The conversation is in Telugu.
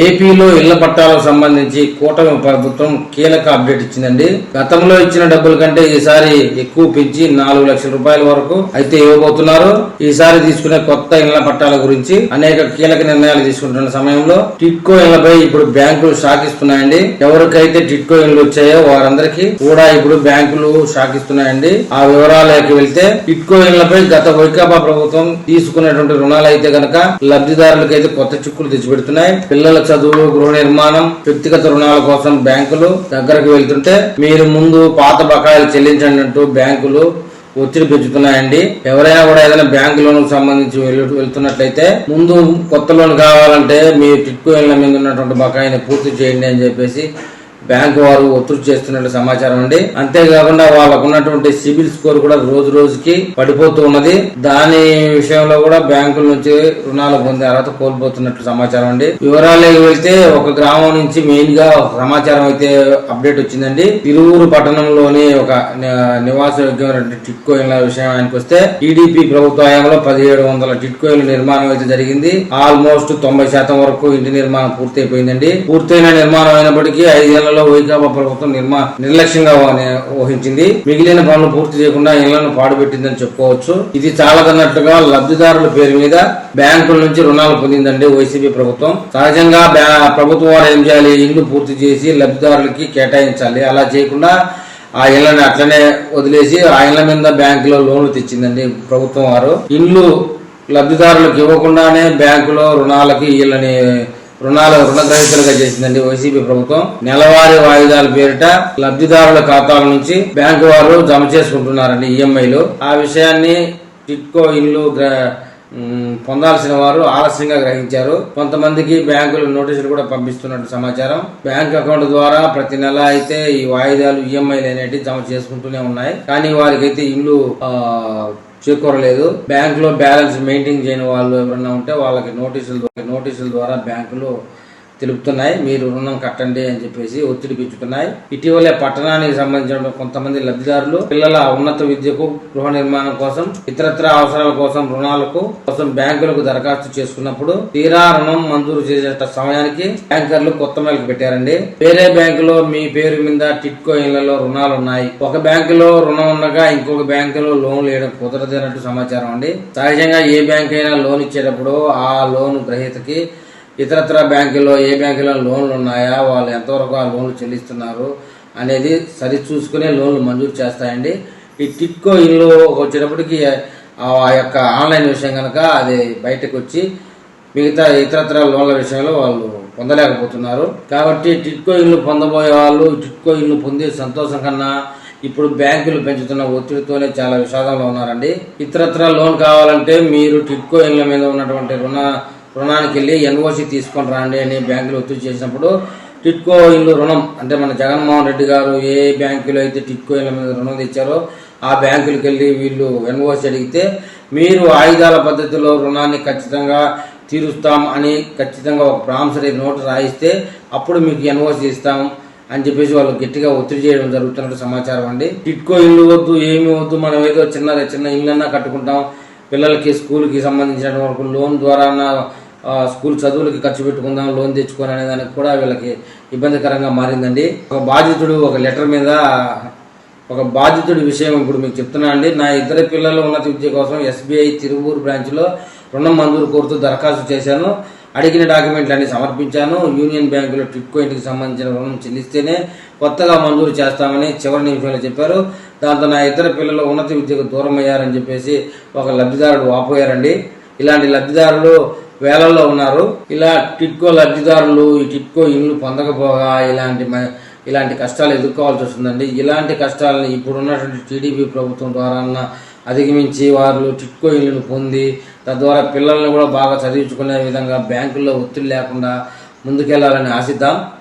ఏపీలో ఇళ్ళ పట్టాలకు సంబంధించి కూటమి ప్రభుత్వం కీలక అప్డేట్ ఇచ్చిందండి. గతంలో ఇచ్చిన డబ్బుల కంటే ఈసారి ఎక్కువ పెంచి నాలుగు లక్షల రూపాయల వరకు అయితే ఇవ్వబోతున్నారు. ఈసారి తీసుకునే కొత్త ఇళ్ళ పట్టాల గురించి అనేక కీలక నిర్ణయాలు తీసుకుంటున్న సమయంలో టిట్కో ఇళ్ళపై ఇప్పుడు బ్యాంకులు షాక్ ఇస్తున్నాయండి ఎవరికైతే టిట్కో ఇళ్ళు వచ్చాయో వారందరికీ కూడా ఇప్పుడు బ్యాంకులు షాక్ ఇస్తున్నాయండి ఆ వివరాలకి వెళ్తే టిట్కో ఇళ్ళపై గత వైకాపా ప్రభుత్వం తీసుకున్నటువంటి రుణాలు అయితే గనక లబ్ధిదారులకైతే కొత్త చిక్కులు తెచ్చిపెడుతున్నాయి. పిల్లల చదువులు గృహ నిర్మాణం వ్యక్తిగత రుణాల కోసం బ్యాంకులు దగ్గరకు వెళ్తుంటే మీరు ముందు పాత బకాయిలు చెల్లించండి అంటూ బ్యాంకులు ఒత్తిడి పెంచుతున్నాయండి. ఎవరైనా కూడా ఏదైనా బ్యాంకు లోన్ సంబంధించి వెళ్తున్నట్లయితే ముందు కొత్త లోన్ కావాలంటే మీ టిట్కో ఇళ్ళ మీద ఉన్నటువంటి బకాయిని పూర్తి చేయండి అని చెప్పేసి బ్యాంకు వారు ఒత్తిడి చేస్తున్నట్టు సమాచారం అండి. అంతేకాకుండా వాళ్ళకు ఉన్నటువంటి సిబిల్ స్కోర్ కూడా రోజు రోజుకి పడిపోతూ ఉన్నది. దాని విషయంలో కూడా బ్యాంకుల నుంచి రుణాలు పొందే అర్హత కోల్పోతున్నట్లు సమాచారం అండి. వివరాలకు వెళ్తే ఒక గ్రామం నుంచి మెయిన్గా సమాచారం అయితే అప్డేట్ వచ్చిందండి. తిరువూరు పట్టణంలోని ఒక నివాస యోగ్యమైన టిట్కో విషయం ఆయనకు వస్తే టీడీపీ ప్రభుత్వ హయాంలో పదిహేడు వందల టిట్కోయిన్ల నిర్మాణం అయితే జరిగింది. ఆల్మోస్ట్ తొంభై శాతం వరకు ఇంటి నిర్మాణం పూర్తయిపోయిందండి. పూర్తయిన నిర్మాణం అయినప్పటికీ ఐదేళ్ళలో వైకాపా ప్రభుత్వం నిర్మా నిర్లక్ష్యంగా వహ- వహించింది. మిగిలిన పనులు పూర్తి చేయకుండా ఇళ్ళను పాడుపెట్టిందని చెప్పుకోవచ్చు. ఇది చాలదన్నట్లుగా లబ్ధిదారుల పేరు మీద బ్యాంకుల నుంచి రుణాలు పొందిందండి వైసీపీ ప్రభుత్వం. సహజంగా ప్రభుత్వం వారు ఏం చేయాలి? ఇల్లు పూర్తి చేసి లబ్ధిదారులకి కేటాయించాలి. అలా చేయకుండా ఆ ఇళ్ళను అట్లనే వదిలేసి ఆ ఇళ్ళ మీద బ్యాంకులో లోన్లు తెచ్చిందండి ప్రభుత్వం వారు. ఇల్లు లబ్ధిదారులకు ఇవ్వకుండానే బ్యాంకులో రుణాలకి వీళ్ళని రుణాల రుణగ్రహీతలుగా చేసిందండి వైసీపీ ప్రభుత్వం. నెలవారీ వాయిదాల పేరిట లబ్ధిదారుల ఖాతాల నుంచి బ్యాంకు వారు జమ చేసుకుంటున్నారండి ఈఎంఐలు ఆ విషయాన్ని టిట్కో ఇల్లు పొందాల్సిన వారు ఆలస్యంగా గ్రహించారు. కొంతమందికి బ్యాంకులు నోటీసులు కూడా పంపిస్తున్నట్టు సమాచారం. బ్యాంక్ అకౌంట్ ద్వారా ప్రతి నెల అయితే ఈ వాయిదాలు ఈఎంఐలు అనేటివి జమ చేసుకుంటూనే ఉన్నాయి. కానీ వారికైతే ఇల్లు చేకూరలేదు. బ్యాంక్లో బ్యాలెన్స్ మెయింటైన్ చేయని వాళ్ళు ఎవరైనా ఉంటే వాళ్ళకి నోటీసుల నోటీసుల ద్వారా బ్యాంకులు తెలుపుతున్నాయి. మీరు రుణం కట్టండి అని చెప్పేసి ఒత్తిడి పెంచుతున్నాయి. ఇటీవలే పట్టణానికి సంబంధించిన కొంతమంది లబ్ధిదారులు పిల్లల ఉన్నత విద్యకు గృహ నిర్మాణం కోసం ఇతరత్ర అవసరాల కోసం రుణాలకు కోసం బ్యాంకులకు దరఖాస్తు చేసుకున్నప్పుడు తీరా రుణం మంజూరు చేసే సమయానికి బ్యాంకర్లు కొత్త మెలకు పెట్టారండి. వేరే బ్యాంకులో మీ పేరు మీద టిట్కో ఇళ్ళలో రుణాలు ఉన్నాయి. ఒక బ్యాంకులో రుణం ఉండగా ఇంకొక బ్యాంకులో లోన్ వేయడం కుదరదన్నట్టు సమాచారం అండి. సహజంగా ఏ బ్యాంక్ అయినా లోన్ ఇచ్చేటప్పుడు ఆ లోన్ గ్రహీతకి ఇతరత్ర బ్యాంకుల్లో ఏ బ్యాంకులో లోన్లు ఉన్నాయా వాళ్ళు ఎంతవరకు ఆ లోన్లు చెల్లిస్తున్నారు అనేది సరి చూసుకునే లోన్లు మంజూరు చేస్తాయండి. ఈ టిక్కో ఇల్లు వచ్చేటప్పటికి ఆ యొక్క ఆన్లైన్ విషయం కనుక అది బయటకు వచ్చి మిగతా ఇతరత్ర లోన్ల విషయంలో వాళ్ళు పొందలేకపోతున్నారు. కాబట్టి టిట్కో ఇల్లు పొందబోయే వాళ్ళు టిట్కో ఇల్లు పొందే సంతోషం కన్నా ఇప్పుడు బ్యాంకులు పెంచుతున్న ఒత్తిడితోనే చాలా విషాదంలో ఉన్నారండి. ఇతరత్ర లోన్ కావాలంటే మీరు టిట్కో ఇళ్ళ మీద ఉన్నటువంటి రుణ రుణానికి వెళ్ళి ఎన్ఓసి తీసుకొని రండి అని బ్యాంకులు ఒత్తిడి చేసినప్పుడు టిట్కో ఇల్లు రుణం అంటే మన జగన్మోహన్ రెడ్డి గారు ఏ బ్యాంకులో అయితే టిట్కో ఇళ్ళ మీద రుణం తెచ్చారో ఆ బ్యాంకులకు వెళ్ళి వీళ్ళు ఎన్ఓసి అడిగితే మీరు ఆయుధాల పద్ధతిలో రుణాన్ని ఖచ్చితంగా తీరుస్తాం అని ఖచ్చితంగా ఒక ప్రామిసరీ నోటు రాయిస్తే అప్పుడు మీకు ఎన్ఓసి ఇస్తాం అని చెప్పేసి వాళ్ళు గట్టిగా ఒత్తిడి చేయడం జరుగుతున్నట్టు సమాచారం అండి. టిట్కో ఇల్లు వద్దు ఏమి వద్దు మనం ఏదో చిన్న చిన్న ఇల్లన్నా కట్టుకుంటాం. పిల్లలకి స్కూల్కి సంబంధించిన వరకు లోన్ ద్వారా స్కూల్ చదువులకి ఖర్చు పెట్టుకుందాం లోన్ తెచ్చుకోని అనే దానికి కూడా వీళ్ళకి ఇబ్బందికరంగా మారిందండి. ఒక బాధితుడు ఒక లెటర్ మీద ఒక బాధితుడి విషయం ఇప్పుడు మీకు చెప్తున్నా అండి. నా ఇద్దరు పిల్లల ఉన్నత విద్య కోసం ఎస్బీఐ తిరువూరు బ్రాంచ్లో రుణం మంజూరు కోరుతూ దరఖాస్తు చేశాను. అడిగిన డాక్యుమెంట్లన్నీ సమర్పించాను. యూనియన్ బ్యాంకులో టిట్కో ఇంటికి సంబంధించిన రుణం చెల్లిస్తేనే కొత్తగా మంజూరు చేస్తామని చివరి నిమిషంలో చెప్పారు. దాంతో నా ఇద్దరు పిల్లలు ఉన్నత విద్యకు దూరం అయ్యారని చెప్పేసి ఒక లబ్ధిదారుడు వాపోయారండి. ఇలాంటి లబ్ధిదారులు వేలల్లో ఉన్నారు. ఇలా టిట్కో లబ్ధిదారులు ఈ టిట్కో ఇల్లు పొందకపోగా ఇలాంటి మ- ఇలాంటి కష్టాలు ఎదుర్కోవాల్సి వస్తుందండి. ఇలాంటి కష్టాలను ఇప్పుడున్నటువంటి టీడీపీ ప్రభుత్వం ద్వారా అధిగమించి వారు టిట్కో ఇల్లును పొంది తద్వారా పిల్లల్ని కూడా బాగా చదివించుకునే విధంగా బ్యాంకుల్లో ఒత్తిడి లేకుండా ముందుకెళ్ళాలని ఆశిద్దాం.